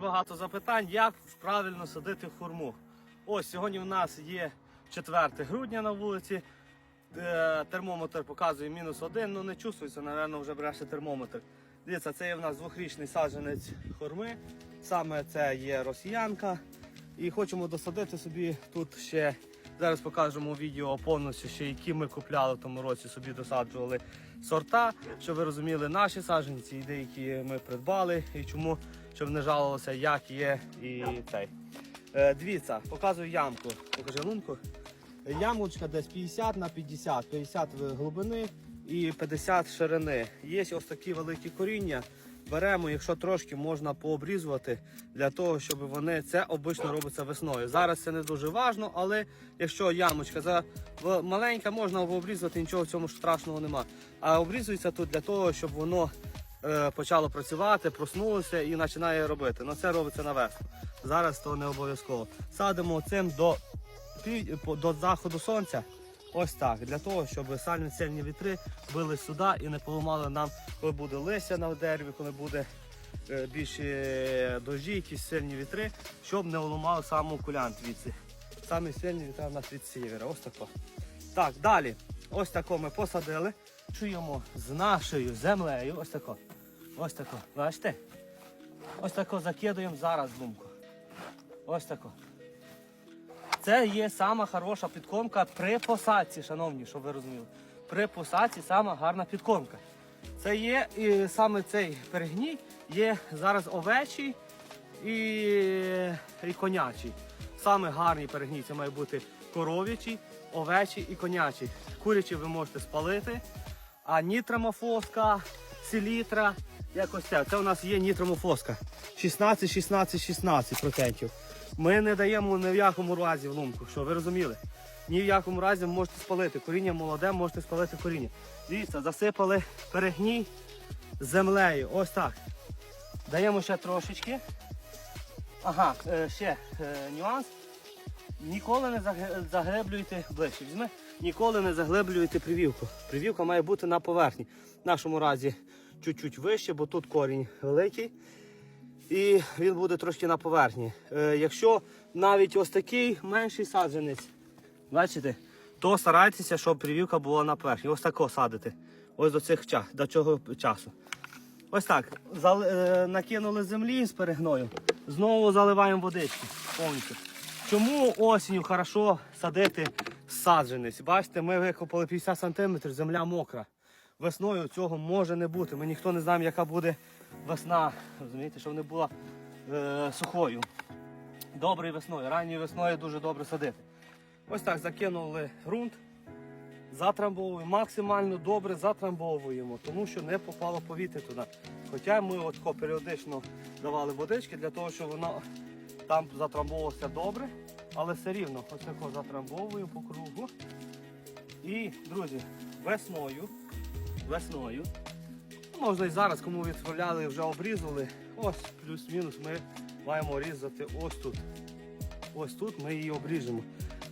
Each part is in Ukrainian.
Багато запитань, як правильно садити хурму. Ось сьогодні в нас є 4 грудня на вулиці. Е, Термометр показує мінус один, ну не чувствується, напевно, вже бреше термометр. Дивіться, це є в нас двохрічний саджанець хурми. Саме це є росіянка. І хочемо досадити собі тут ще. Зараз покажемо відео повністю, ще які ми купляли в тому році, собі досаджували сорта, щоб ви розуміли наші саджанці, і деякі ми придбали, і чому, щоб не жалувалося, як є і цей. Е, дивіться, показую ямку. Покажи лунку. Ямочка десь 50 на 50, 50 глибини і 50 ширини. Є ось такі великі коріння. Беремо, якщо трошки можна пообрізувати для того, щоб вони це обично робиться весною. Зараз це не дуже важно, але якщо ямочка за маленька, можна обрізати, нічого в цьому страшного нема. А обрізується тут для того, щоб воно е, почало працювати, проснулося і починає робити. Ну це робиться на весну. Зараз то не обов'язково. Садимо цим до, до заходу сонця. Ось так, для того, щоб сильні сильні вітри били сюди і не поламали нам, коли буде листя на дереві, коли буде е, більше дожді, якісь сильні вітри, щоб не уламали саму кулянт звідси. Самі сильні вітри у нас від сівера. Ось тако. Так, далі. Ось тако ми посадили. Чуємо з нашою землею. Ось тако. Ось тако. Бачите? Ось тако закидуємо зараз думку. Ось тако. Це є сама хороша підкормка при посадці, шановні, щоб ви розуміли. При посадці сама гарна підкормка. Це є і саме цей перегній є зараз овечий і, і конячий. Саме гарний перегній це має бути коров'ячий, овечий і конячий. Курячий ви можете спалити, а нітрамофоска, селітра, якось це. Це у нас є нітрамофоска. 16, 16, 16 процентів. Ми не даємо ні в якому разі в лунку, що ви розуміли? Ні в якому разі можете спалити. Коріння молоде, можете спалити коріння. Дивіться, засипали перегній землею. Ось так. Даємо ще трошечки. Ага, е, ще е, нюанс. Ніколи не заглиблюйте ближче. Візьми, ніколи не заглиблюйте привівку. Привівка має бути на поверхні. В нашому разі чуть-чуть вище, бо тут корінь великий. І він буде трошки на поверхні. Е, якщо навіть ось такий менший саджанець, бачите, то старайтеся, щоб привівка була на поверхні. Ось тако садити. Ось до цих ча- до цього часу. Ось так. Зал, е, накинули землі з перегною. Знову заливаємо водички повністю. Чому осінню хорошо садити саджанець? Бачите, ми викопали 50 см, земля мокра. Весною цього може не бути. Ми ніхто не знаємо, яка буде весна. Розумієте, щоб не була е, сухою. Доброю весною. Ранньою весною дуже добре садити. Ось так закинули ґрунт, затрамбовуємо, максимально добре затрамбовуємо, тому що не попало повітря туди. Хоча ми от періодично давали водички для того, щоб воно там затрамбовувалося добре, але все рівно ось тако затрамбовуємо по кругу. І, друзі, весною, весною, ну, можна і зараз, кому відправляли, вже обрізали. Ось плюс-мінус ми маємо різати ось тут. Ось тут ми її обріжемо.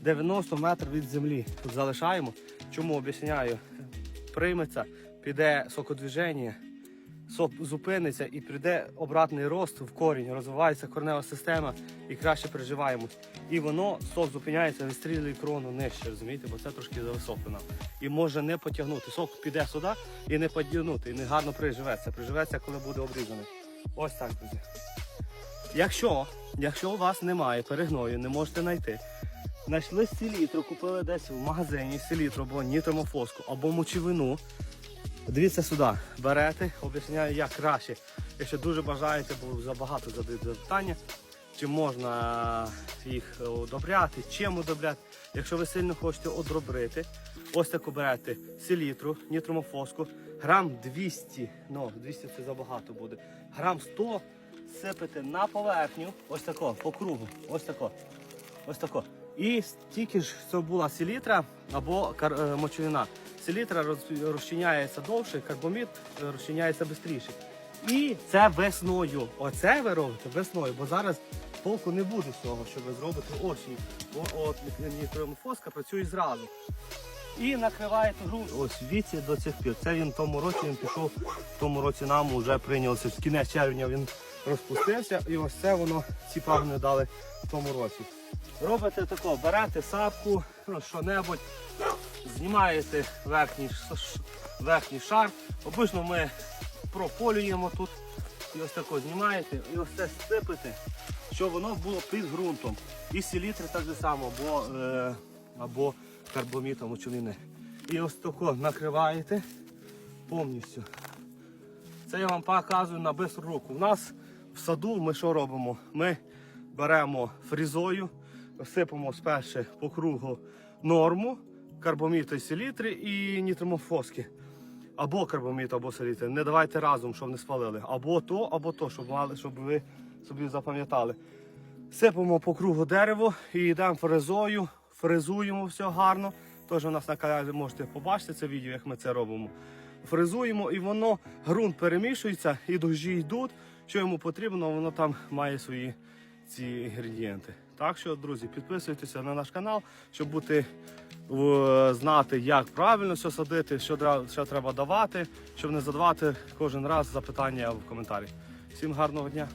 90 метрів від землі тут залишаємо. Чому об'ясняю? Прийметься, піде сокодвіження, сок зупиниться і прийде обратний рост в корінь, розвивається корнева система і краще приживаємось. І воно сок зупиняється, вистрілює крону нижче, розумієте, бо це трошки зависоко нам. І може не потягнути. Сок піде сюди і не потягнути, і не гарно приживеться. Приживеться, коли буде обрізаний. Ось так, друзі. Якщо, якщо у вас немає перегною, не можете знайти. Знайшли селітру, купили десь в магазині селітру або нітромофоску, або мочевину. Дивіться сюди, берете, об'ясняю, як краще. Якщо дуже бажаєте, бо забагато задають запитання, чи можна їх одобряти, чим одобряти. Якщо ви сильно хочете одробрити, ось таку берете селітру, нітромофоску, грам 200, ну 200 це забагато буде, грам 100 сипете на поверхню, ось тако, по кругу, ось тако, ось тако. І стільки ж це була селітра або е, мочовина. Селітра розчиняється довше, карбомід е, розчиняється швидше. І це весною. Оце ви робите весною, бо зараз толку не буде з цього, що ви зробите осінь. Бо от нітромофоска працює зразу. І накриваєте грунт. Ось віці до цих пір. Це він в тому році він пішов, в тому році нам вже прийнялося. В кінець червня він розпустився. І ось це воно ці пагони дали в тому році. Робите тако, берете сапку, ну, що-небудь, знімаєте верхній, верхній шар. Обично ми прополюємо тут. І ось тако знімаєте і ось це сипете, щоб воно було під ґрунтом. І селітри так само, або, е, або карбомітом очоліни. І ось тако накриваєте повністю. Це я вам показую на бистру руку. У нас в саду ми що робимо? Ми беремо фрізою, сипемо спершу по кругу норму, карбоміти селітри і нітримофоски. Або карбоміт, або селітри. Не давайте разом, щоб не спалили. Або то, або то, щоб мали, щоб ви собі запам'ятали. Сипемо по кругу дерево і йдемо фрезою, фрезуємо все гарно. Теж у нас на каналі можете побачити це відео, як ми це робимо. Фрезуємо і воно, ґрунт перемішується, і дощі йдуть. Що йому потрібно, воно там має свої ці інгредієнти. Так що, друзі, підписуйтеся на наш канал, щоб бути знати, як правильно все садити, що, що треба давати, щоб не задавати кожен раз запитання в коментарі. Всім гарного дня!